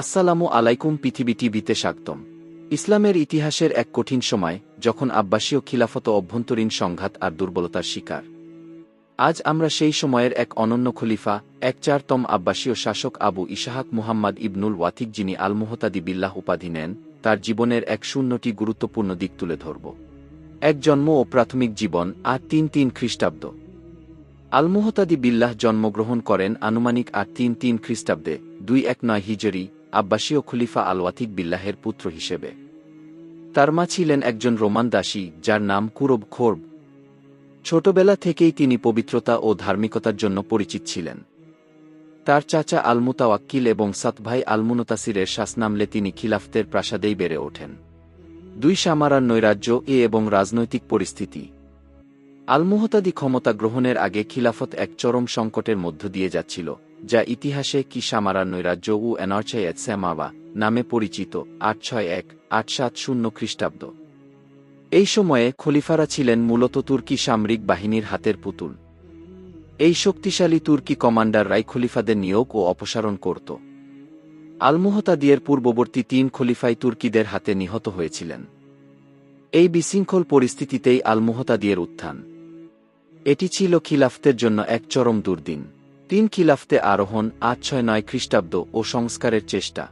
আসসালামু আলাইকুম পৃথিবী টিভিতে স্বাগতম। ইসলামের ইতিহাসের এক কঠিন সময়, যখন আব্বাসীয় খিলাফত অভ্যন্তরীণ সংঘাত আর দুর্বলতার শিকার। আজ আমরা সেই সময়ের এক অনন্য খলিফা, এক চারতম আব্বাসীয় শাসক আবু ইশাহাক মুহাম্মদ ইবনুল ওয়াথিক যিনি আলমোহতাদি বিল্লাহ উপাধি নেন, তার জীবনের এক শূন্যটি গুরুত্বপূর্ণ দিক তুলে ধরব। এক জন্ম ও প্রাথমিক জীবন আর তিন তিন খ্রিস্টাব্দ। আলমোহতাদি বিল্লাহ জন্মগ্রহণ করেন আনুমানিক আর তিন তিন খ্রিস্টাব্দে, দুই এক নয় হিজরি আব্বাসীয় খলিফা আলওয়াতিক বিল্লাহের পুত্র হিসেবে। তার মা ছিলেন একজন রোমান দাসী, যার নাম কুরব খোরব। ছোটবেলা থেকেই তিনি পবিত্রতা ও ধার্মিকতার জন্য পরিচিত ছিলেন। তার চাচা আলমুতাওয়াক্কিল এবং সাতভাই আলমুনতাসিরের শাসনামলে তিনি খিলাফতের প্রাসাদেই বেড়ে ওঠেন। দুই সামারার নৈরাজ্য এ এবং রাজনৈতিক পরিস্থিতি। আলমুহতাদি ক্ষমতা গ্রহণের আগে খিলাফত এক চরম সংকটের মধ্য দিয়ে যাচ্ছিল। যা ইতিহাসে কি সামারার নৈরাজ্য ও এনর্চায়েত স্যামাবা নামে পরিচিত আট ছয় এক আট সাত শূন্য খ্রিস্টাব্দ। এই সময়ে খলিফারা ছিলেন মূলত তুর্কি সামরিক বাহিনীর হাতের পুতুল। এই শক্তিশালী তুর্কি কমান্ডাররাই খলিফাদের নিয়োগ ও অপসারণ করত। আলমুহতাদিয়ের পূর্ববর্তী তিন খলিফাই তুর্কিদের হাতে নিহত হয়েছিলেন। এই বিশৃঙ্খল পরিস্থিতিতেই আলমুহতাদিয়ের উত্থান। এটি ছিল খিলাফতের জন্য এক চরম দুর্দিন। তিন খিলাফতে আরোহণ, আট ছয় নয় খ্রিস্টাব্দ ও সংস্কারের চেষ্টা।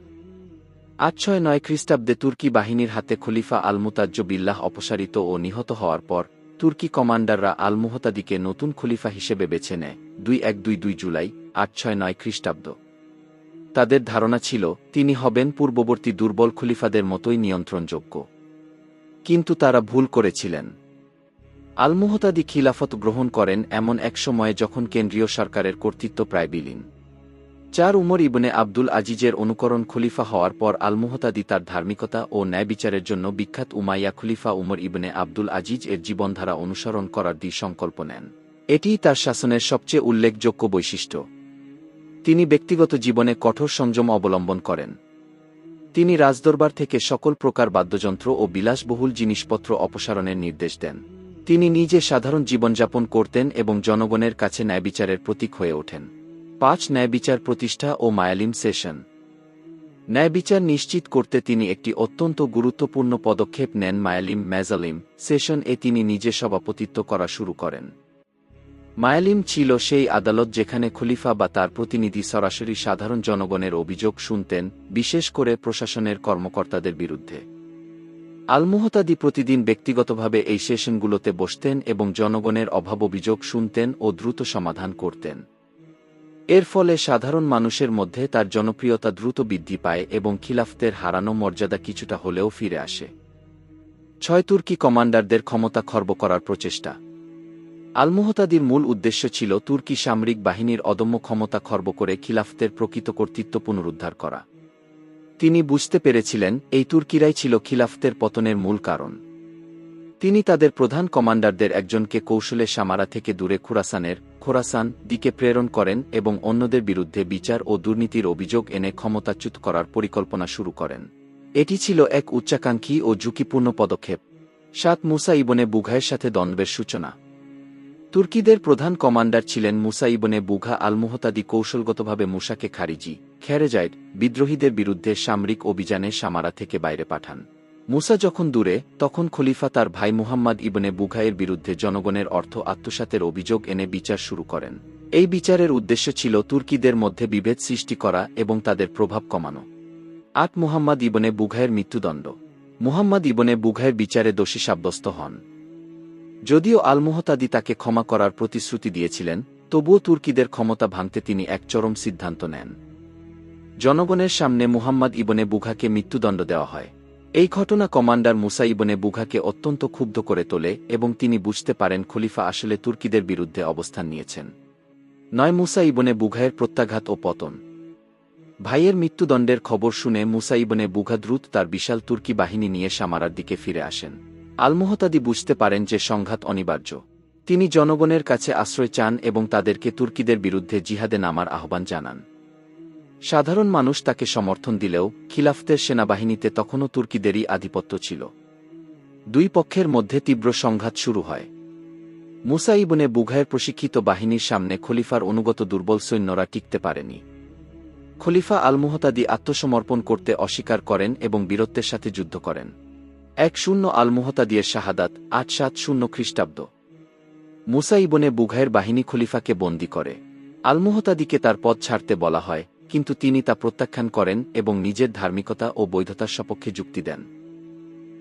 আট ছয় নয় খ্রিস্টাব্দে তুর্কি বাহিনীর হাতে খলিফা আলমুতাজ্জ বিল্লাহ অপসারিত ও নিহত হওয়ার পর, তুর্কি কমান্ডাররা আলমুহতাদিকে নতুন খলিফা হিসেবে বেছে নেয় দুই এক দুই দুই জুলাই, আট ছয় নয় খ্রিস্টাব্দ। তাদের ধারণা ছিল, তিনি হবেন পূর্ববর্তী দুর্বল খলিফাদের মতোই নিয়ন্ত্রণযোগ্য। কিন্তু তারা ভুল করেছিলেন। আলমুহতাদি খিলাফত গ্রহণ করেন এমন এক সময়ে যখন কেন্দ্রীয় সরকারের কর্তৃত্ব প্রায় বিলীন। চার উমর ইবনে আব্দুল আজিজের অনুকরণ খলিফা হওয়ার পর আলমুহতাদি তার ধার্মিকতা ও ন্যায় বিচারের জন্য বিখ্যাত উমাইয়া খলিফা উমর ইবনে আব্দুল আজিজ এর জীবনধারা অনুসরণ করার দি সংকল্প নেন। এটিই তার শাসনের সবচেয়ে উল্লেখযোগ্য বৈশিষ্ট্য। তিনি ব্যক্তিগত জীবনে কঠোর সংযম অবলম্বন করেন। তিনি রাজদরবার থেকে সকল প্রকার বাদ্যযন্ত্র ও বিলাসবহুল জিনিসপত্র অপসারণের নির্দেশ দেন। তিনি নিজে সাধারণ জীবনযাপন করতেন এবং জনগণের কাছে ন্যায়বিচারের প্রতীক হয়ে ওঠেন। পাঁচ ন্যায়বিচার প্রতিষ্ঠা ও মায়ালিম সেশন। ন্যায়বিচার নিশ্চিত করতে তিনি একটি অত্যন্ত গুরুত্বপূর্ণ পদক্ষেপ নেন মায়ালিম ম্যাজালিম। সেশন এ তিনি নিজে সভাপতিত্ব করা শুরু করেন। মায়ালিম ছিল সেই আদালত যেখানে খলিফা বা তার প্রতিনিধি সরাসরি সাধারণ জনগণের অভিযোগ শুনতেন, বিশেষ করে প্রশাসনের কর্মকর্তাদের বিরুদ্ধে। আলমোহতাদি প্রতিদিন ব্যক্তিগতভাবে এই সেশনগুলোতে বসতেন এবং জনগণের অভাব অভিযোগ শুনতেন ও দ্রুত সমাধান করতেন। এর ফলে সাধারণ মানুষের মধ্যে তার জনপ্রিয়তা দ্রুত বৃদ্ধি পায় এবং খিলাফতের হারানো মর্যাদা কিছুটা হলেও ফিরে আসে। ছয় তুর্কি কমান্ডারদের ক্ষমতা খর্ব করার প্রচেষ্টা। আলমোহতাদির মূল উদ্দেশ্য ছিল তুর্কি সামরিক বাহিনীর অদম্য ক্ষমতা খর্ব করে খিলাফতের প্রকৃত কর্তৃত্ব পুনরুদ্ধার করা। তিনি বুঝতে পেরেছিলেন, এই তুর্কিরাই ছিল খিলাফতের পতনের মূল কারণ। তিনি তাদের প্রধান কমান্ডারদের একজনকে কৌশলে সামারা থেকে দূরে খুরাসানের, খোরাসান দিকে প্রেরণ করেন এবং অন্যদের বিরুদ্ধে বিচার ও দুর্নীতির অভিযোগ এনে ক্ষমতাচ্যুত করার পরিকল্পনা শুরু করেন। এটি ছিল এক উচ্চাকাঙ্ক্ষী ও ঝুঁকিপূর্ণ পদক্ষেপ। সাত মুসা ইবনে বুঘায়ের সাথে দ্বন্দ্বের সূচনা। তুর্কিদের প্রধান কমান্ডার ছিলেন মুসা ইবনে বুঘা আলমুহতাদি কৌশলগতভাবে মুসাকে খারিজি খ্যারেজাইড বিদ্রোহীদের বিরুদ্ধে সামরিক অভিযানে সামারা থেকে বাইরে পাঠান। মুসা যখন দূরে, তখন খলিফা তার ভাই মুহাম্মদ ইবনে বুঘায়ের বিরুদ্ধে জনগণের অর্থ আত্মসাতের অভিযোগ এনে বিচার শুরু করেন। এই বিচারের উদ্দেশ্য ছিল তুর্কিদের মধ্যে বিভেদ সৃষ্টি করা এবং তাদের প্রভাব কমানো। আট মুহাম্মদ ইবনে বুঘায়ের মৃত্যুদণ্ড। মুহাম্মদ ইবনে বুঘায়ের বিচারে দোষী সাব্যস্ত হন। যদিও আলমোহতাদি তাকে ক্ষমা করার প্রতিশ্রুতি দিয়েছিলেন, তবুও তুর্কিদের ক্ষমতা ভাঙতে তিনি এক চরম সিদ্ধান্ত নেন। জনগণের সামনে মুহাম্মদ ইবনে বুঘাকে মৃত্যুদণ্ড দেওয়া হয়। এই ঘটনা কমান্ডার মুসা ইবনে বুঘাকে অত্যন্ত ক্ষুব্ধ করে তোলে এবং তিনি বুঝতে পারেন খলিফা আসলে তুর্কিদের বিরুদ্ধে অবস্থান নিয়েছেন। নয়, মুসা ইবনে বুঘায়ের প্রত্যাঘাত ও পতন। ভাইয়ের মৃত্যুদণ্ডের খবর শুনে মুসা ইবনে বুঘা দ্রুত তার বিশাল তুর্কি বাহিনী নিয়ে সামারার দিকে ফিরে আসেন। আলমোহতাদি বুঝতে পারেন যে সংঘাত অনিবার্য। তিনি জনগণের কাছে আশ্রয় চান এবং তাদেরকে তুর্কিদের বিরুদ্ধে জিহাদে নামার আহ্বান জানান। সাধারণ মানুষ তাকে সমর্থন দিলেও খিলাফতের সেনাবাহিনীতে তখনও তুর্কিদেরই আধিপত্য ছিল। দুই পক্ষের মধ্যে তীব্র সংঘাত শুরু হয়। মুসা ইবনে বুঘায়ের প্রশিক্ষিত বাহিনীর সামনে খলিফার অনুগত দুর্বল সৈন্যরা টিকতে পারেনি। খলিফা আলমুহতাদি আত্মসমর্পণ করতে অস্বীকার করেন এবং বীরত্বের সাথে যুদ্ধ করেন। এক শূন্য আলমুহতাদিয়ের শাহাদাত, আট সাত শূন্য খ্রিস্টাব্দ। মুসা ইবনে বাহিনী খলিফাকে বন্দী করে। আলমুহতাদিকে তার পদ ছাড়তে বলা হয়, কিন্তু তিনি তা প্রত্যাখ্যান করেন এবং নিজের ধার্মিকতা ও বৈধতার সপক্ষে যুক্তি দেন।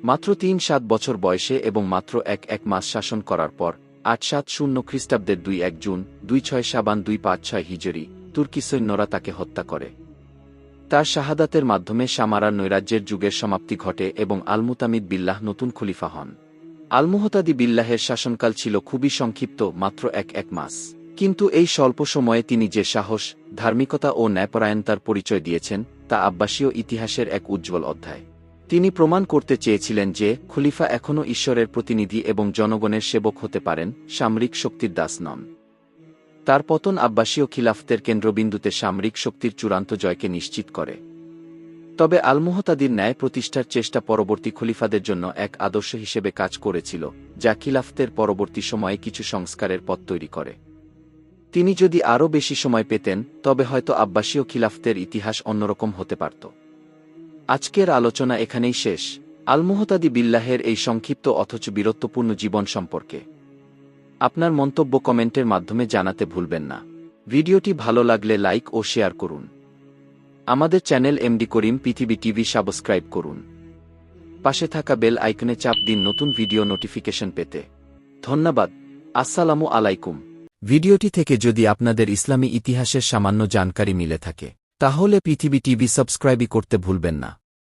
মাত্র তিন সাত বছর বয়সে এবং মাত্র এক এক মাস শাসন করার পর, আট সাত শূন্য খ্রিস্টাব্দের দুই এক জুন, দুই ছয় সাবান দুই পাঁচ ছয় হিজরি, তুর্কি সৈন্যরা তাকে হত্যা করে। তার শাহাদাতের মাধ্যমে সামারার নৈরাজ্যের যুগের সমাপ্তি ঘটে এবং আলমুতামিদ বিল্লাহ নতুন খলিফা হন। আলমুহতাদি বিল্লাহের শাসনকাল ছিল খুবই সংক্ষিপ্ত, মাত্র এক এক মাস। কিন্তু এই স্বল্প সময়ে তিনি যে সাহস, ধার্মিকতা ও ন্যায়পরায়ণতার পরিচয় দিয়েছেন, তা আব্বাসীয় ইতিহাসের এক উজ্জ্বল অধ্যায়। তিনি প্রমাণ করতে চেয়েছিলেন যে, খলিফা এখনও ঈশ্বরের প্রতিনিধি এবং জনগণের সেবক হতে পারেন, সামরিক শক্তির দাস নন। তার পতন আব্বাসীয় খিলাফতের কেন্দ্রবিন্দুতে সামরিক শক্তির চূড়ান্ত জয়কে নিশ্চিত করে। তবে আলমোহতাদির ন্যায় প্রতিষ্ঠার চেষ্টা পরবর্তী খলিফাদের জন্য এক আদর্শ হিসেবে কাজ করেছিল, যা খিলাফতের পরবর্তী সময়ে কিছু সংস্কারের পথ তৈরি করে। তিনি যদি আরও বেশি সময় পেতেন, তবে হয়তো আব্বাসীয় খিলাফতের ইতিহাস অন্যরকম হতে পারত। আজকের আলোচনা এখানেই শেষ। আলমোহতাদি বিল্লাহের এই সংক্ষিপ্ত অথচ বীরত্বপূর্ণ জীবন সম্পর্কে আপনার মন্তব্য কমেন্টের মাধ্যমে জানাতে ভুলবেন না। ভিডিওটি ভালো লাগলে লাইক ও শেয়ার করুন। আমাদের চ্যানেল এমডি করিম পৃথিবী টিভি সাবস্ক্রাইব করুন। পাশে থাকা বেল আইকনে চাপ দিন নতুন ভিডিও নোটিফিকেশন পেতে। ধন্যবাদ। আসসালামু আলাইকুম। ভিডিওটি থেকে যদি আপনাদের ইসলামী ইতিহাসের সামান্য জানকারি মিলে থাকে, তাহলে পৃথিবী টিভি সাবস্ক্রাইবই করতে ভুলবেন না।